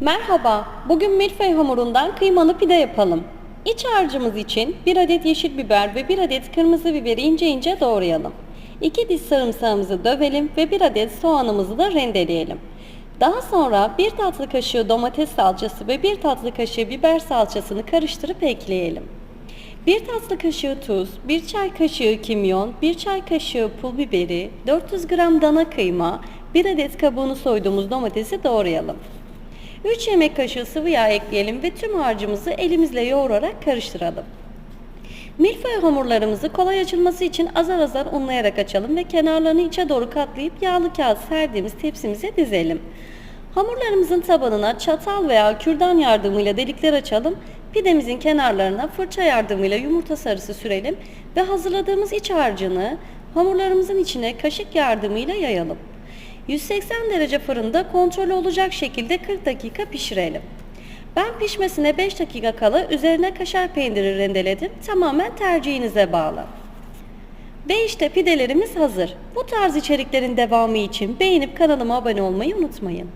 Merhaba, bugün milföy hamurundan kıymalı pide yapalım. İç harcımız için 1 adet yeşil biber ve 1 adet kırmızı biberi ince ince doğrayalım. 2 diş sarımsağımızı dövelim ve 1 adet soğanımızı da rendeleyelim. Daha sonra 1 tatlı kaşığı domates salçası ve 1 tatlı kaşığı biber salçasını karıştırıp ekleyelim. 1 tatlı kaşığı tuz, 1 çay kaşığı kimyon, 1 çay kaşığı pul biberi, 400 gram dana kıyma, 1 adet kabuğunu soyduğumuz domatesi doğrayalım. 3 yemek kaşığı sıvı yağ ekleyelim ve tüm harcımızı elimizle yoğurarak karıştıralım. Milföy hamurlarımızı kolay açılması için azar azar unlayarak açalım ve kenarlarını içe doğru katlayıp yağlı kağıt serdiğimiz tepsimize dizelim. Hamurlarımızın tabanına çatal veya kürdan yardımıyla delikler açalım. Pidemizin kenarlarına fırça yardımıyla yumurta sarısı sürelim ve hazırladığımız iç harcını hamurlarımızın içine kaşık yardımıyla yayalım. 180 derece fırında kontrollü olacak şekilde 40 dakika pişirelim. Ben pişmesine 5 dakika kala üzerine kaşar peyniri rendeledim. Tamamen tercihinize bağlı. Ve işte pidelerimiz hazır. Bu tarz içeriklerin devamı için beğenip kanalıma abone olmayı unutmayın.